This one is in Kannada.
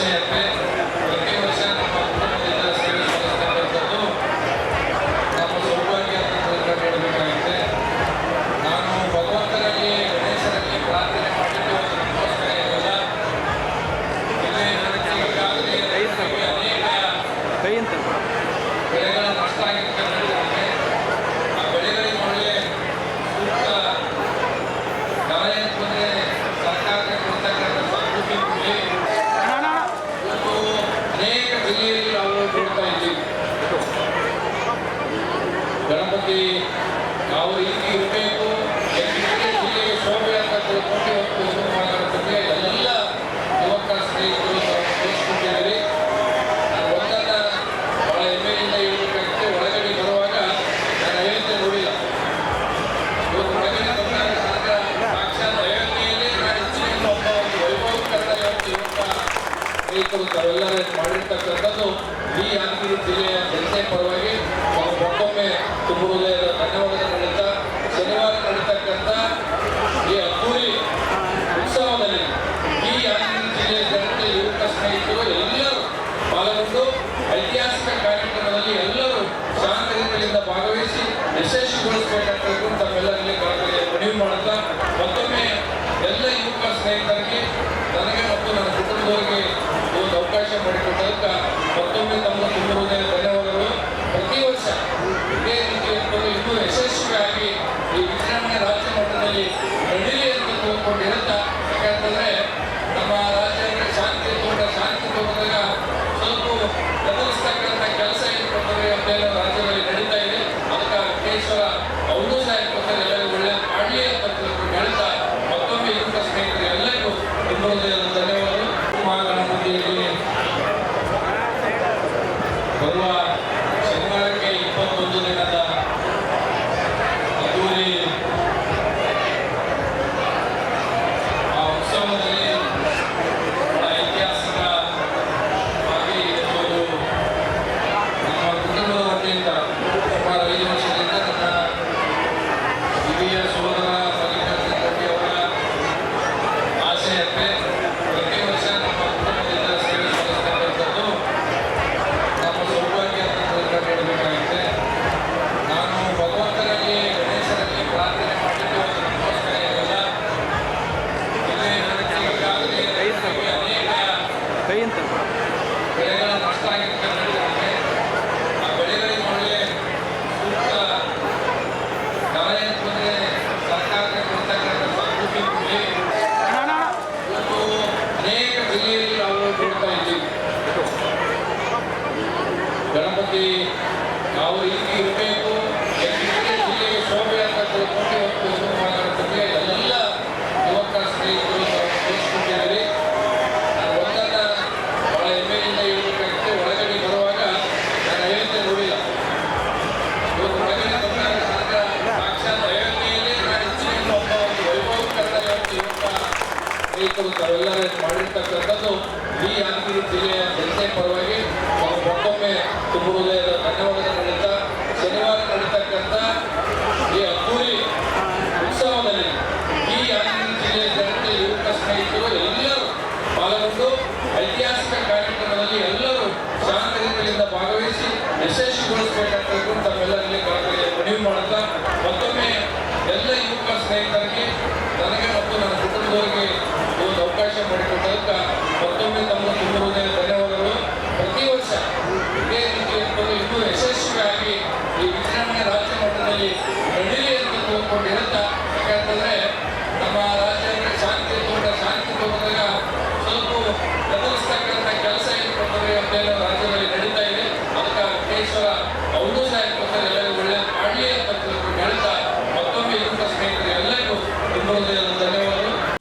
Yeah, Ganapati ನಾವು ಇಲ್ಲಿ ಇರಬೇಕು. ಜಿಲ್ಲೆಗೆ ಅಂತ ತಿಳ್ಕೊಂಡು ಒಂದು ಮಾತಾಡ್ತಿದ್ದೆ ಎಲ್ಲ ಯುವಕ ಸ್ನೇಹಿತರು ತೋರಿಸ್ಕೊಂಡಿದ್ದೀರಿ ನಾನು ಒಂದನ್ನು ಬಹಳ ಹೆಮ್ಮೆಯಿಂದ ಹೇಳಬೇಕಾಗಿತ್ತು. ಒಳಗಡೆ ಬರುವಾಗ ನಾನು ಅಯೋಧ್ಯೆ ನೋಡಿಲ್ಲ. ಇವತ್ತು ಒಳಗಿನ ಕರ್ನಾಟಕ ಸಾಕ್ಷಾತ್ ಅಯೋಧ್ಯೆಯಲ್ಲಿ ಹೆಚ್ಚಿನ ಒಬ್ಬ ಒಂದು ಇವತ್ತು ಯುವಕ ಮಾಡಿರ್ತಕ್ಕಂಥದ್ದು ಈ ಯಾದಗಿರಿ ಜಿಲ್ಲೆಯ ಜನತೆ ಪರವಾಗಿ el Vamos lá. ಕಾರ್ಯಕ್ರಮ ತಾವೆಲ್ಲರೂ ಮಾಡಿರ್ತಕ್ಕಂಥದ್ದು ಈ ಯಾದಗಿರಿ ಜಿಲ್ಲೆಯ ಜನತೆ ಪರವಾಗಿ ಮತ್ತೊಮ್ಮೆ ತುಂಬುವುದೇ